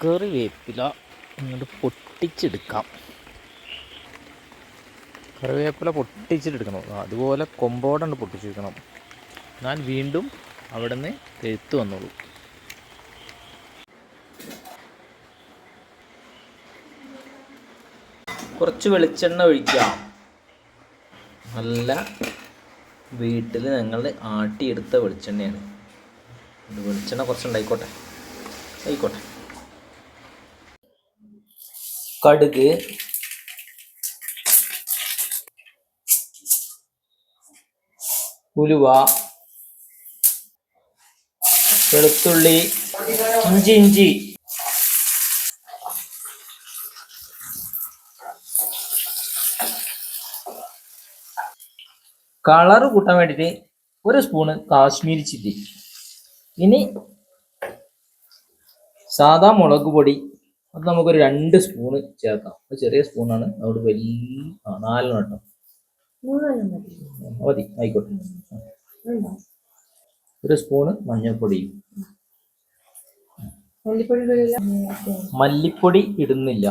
കറിവേപ്പില ഇങ്ങോട്ട് പൊട്ടിച്ചെടുക്കാം. കറിവേപ്പില പൊട്ടിച്ചിട്ടെടുക്കണം അതുപോലെ കൊമ്പോടാണ് പൊട്ടിച്ചെടുക്കണം. ഞാൻ വീണ്ടും അവിടെ നിന്ന് എഴുത്ത് വന്നോളൂ. കുറച്ച് വെളിച്ചെണ്ണ ഒഴിക്കാം. നല്ല വീട്ടിൽ ഞങ്ങൾ ആട്ടിയെടുത്ത വെളിച്ചെണ്ണയാണ്. വെളിച്ചെണ്ണ കുറച്ചുണ്ടായിക്കോട്ടെ. ആയിക്കോട്ടെ. കടുക്. ഉലുവ. വെളുത്തുള്ളി. ഇഞ്ചി ഇഞ്ചി. കളർ കൂട്ടാൻ വേണ്ടിയിട്ട് ഒരു സ്പൂണ് കാശ്മീരി ചില്ലി. ഇനി സാധാ മുളക് പൊടി അത് നമുക്കൊരു രണ്ട് സ്പൂണ് ചേർക്കാം. അത് ചെറിയ സ്പൂണാണ് അതുകൊണ്ട് വലിയ ആ നാലെണ്ണം കേട്ടോ മതി. ആയിക്കോട്ടെ. ഒരു സ്പൂണ് മഞ്ഞൾപ്പൊടിയും മല്ലിപ്പൊടി ഇടുന്നില്ല.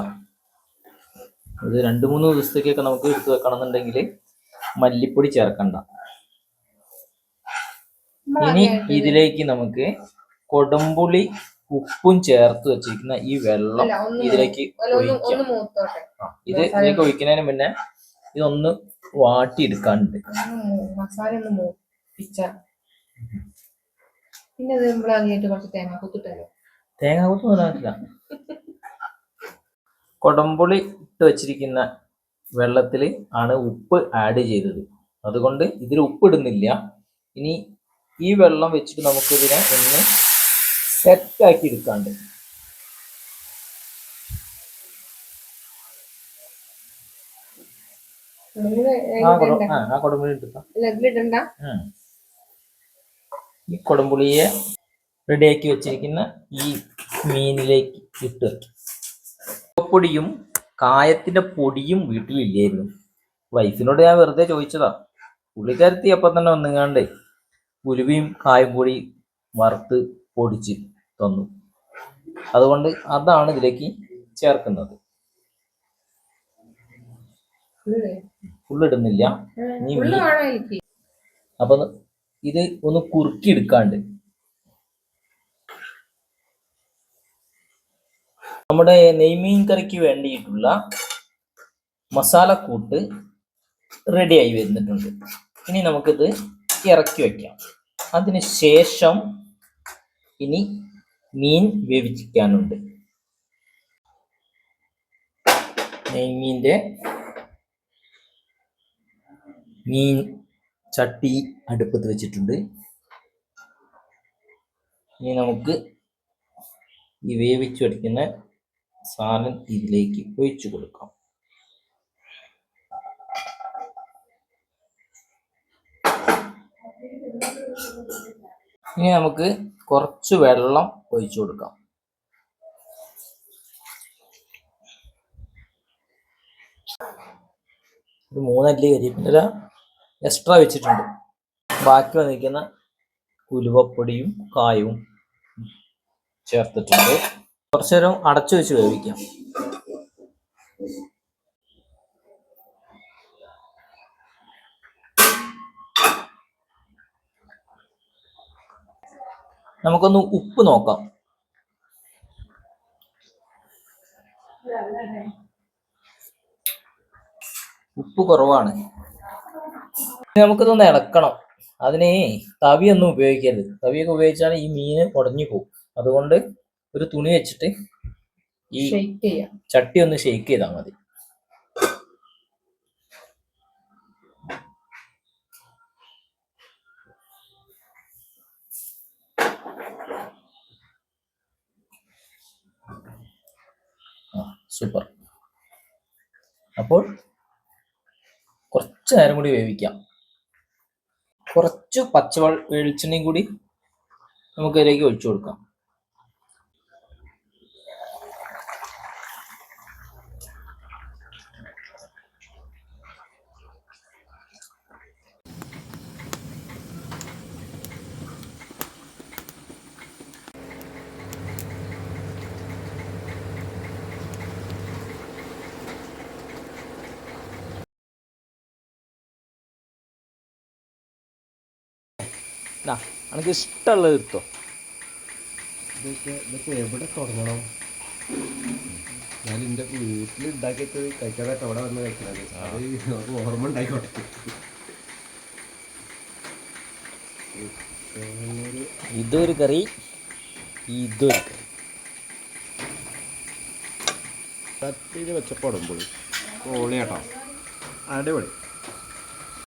ഇത് രണ്ട് മൂന്ന് ദിവസത്തേക്കൊക്കെ നമുക്ക് എടുത്ത് വെക്കണമെന്നുണ്ടെങ്കിൽ മല്ലിപ്പൊടി ചേർക്കണ്ട. ഇനി ഇതിലേക്ക് നമുക്ക് കൊടുമ്പുളി ഉപ്പും ചേർത്ത് വെച്ചിരിക്കുന്ന ഈ വെള്ളം ഇതിലേക്ക് ഒഴിക്കാം. ഇത് ഇതിലേക്ക് ഒഴിക്കുന്നതിന് മുന്നേ ഇതൊന്ന് വാട്ടിയെടുക്കാനുണ്ട് ഒന്ന് മൂ- മസാല ഒന്ന് മൂപ്പിച്ച. പിന്നെ നമ്മളാദ്യമായിട്ട് കുറച്ച് തേങ്ങ കുത്തിട്ടല്ലോ തേങ്ങ പറ്റില്ല കൊടമ്പുളി ഇട്ട് വെച്ചിരിക്കുന്ന വെള്ളത്തിൽ ആണ് ഉപ്പ് ആഡ് ചെയ്തത്. അതുകൊണ്ട് ഇതിൽ ഉപ്പ് ഇടുന്നില്ല. ഇനി ഈ വെള്ളം വെച്ചിട്ട് നമുക്കിതിനെ ഒന്ന് സെറ്റ് ആക്കി എടുക്കാണ്ട് ഈ കൊടുമ്പുളിയെ റെഡി ആക്കി റെഡിയാക്കി വെച്ചിരിക്കുന്ന ഈ മീനിലേക്ക് ഇട്ട് വെക്കും. ഉപ്പപ്പൊടിയും കായത്തിന്റെ പൊടിയും വീട്ടിലില്ലായിരുന്നു. വൈഫിനോട് ഞാൻ വെറുതെ ചോദിച്ചതാ. പുള്ളിക്കാരത്തി അപ്പം തന്നെ വന്നുങ്ങാണ്ട് ഉലുവയും കായും കൂടി വറുത്ത് പൊടിച്ച് തന്നു. അതുകൊണ്ട് അതാണ് ഇതിലേക്ക് ചേർക്കുന്നത്. ഫുള്ളിടുന്നില്ല അപ്പൊ ഇത് ഒന്ന് കുറുക്കി എടുക്കാണ്ട്. നമ്മുടെ നെയ്മീൻ കറിക്ക് വേണ്ടിയിട്ടുള്ള മസാലക്കൂട്ട് റെഡിയായി വരുന്നിട്ടുണ്ട്. ഇനി നമുക്കിത് ഇറക്കി വയ്ക്കാം അതിന് ശേഷം ഇനി മീൻ വേവിച്ചിരിക്കാനുണ്ട്. നെയ്മീന്റെ മീൻ ചട്ടി അടുപ്പത്ത് വെച്ചിട്ടുണ്ട്. ഇനി നമുക്ക് ഈ വേവിച്ചു അടിക്കുന്ന സാധനം ഇതിലേക്ക് ഒഴിച്ചു കൊടുക്കാം. ഇനി നമുക്ക് കുറച്ച് വെള്ളം ഒഴിച്ചു കൊടുക്കാം. ഒരു മൂന്നല്ലി കരിപ്പില എക്സ്ട്രാ വെച്ചിട്ടുണ്ട്. ബാക്കി വന്നിരിക്കുന്ന ഉലുവപ്പൊടിയും കായവും ചേർത്തിട്ടുണ്ട്. കുറച്ചു നേരം അടച്ചു വെച്ച് വേവിക്കാം. നമുക്കൊന്ന് ഉപ്പ് നോക്കാം. ഉപ്പ് കുറവാണ്. നമുക്കിതൊന്ന് ഇളക്കണം. അതിന് തവിയൊന്നും ഉപയോഗിക്കരുത്. തവിയൊക്കെ ഉപയോഗിച്ചാൽ ഈ മീൻ ഉടഞ്ഞു പോകും. അതുകൊണ്ട് ഒരു തുണി വെച്ചിട്ട് ഈ ചട്ടി ഒന്ന് ഷെയ്ക്ക് ചെയ്താൽ മതി. സൂപ്പർ അപ്പോൾ കുറച്ച് നേരം കൂടി വേവിക്കാം. കുറച്ച് പച്ചവെൾ വെളിച്ചെണ്ണയും കൂടി നമുക്ക് ഇതിലേക്ക് ഒഴിച്ചു കൊടുക്കാം. എനിക്ക് ഇഷ്ടമുള്ളത് എടുത്തോ. ഇതൊക്കെ എവിടെ തുടങ്ങണം? ഞാൻ എന്റെ വീട്ടിൽ ഉണ്ടാക്കിയിട്ട് കഴിക്കാനായിട്ട് അവിടെ വന്ന് കഴിക്കണത്. അത് ഓർമ്മ ഉണ്ടായിക്കോട്ടെ. ഇതൊരു കറി ഇതൊരു കറി. കത്തിയിൽ വെച്ചപ്പോൾ പൊളിയാട്ടോ അടിപൊളി.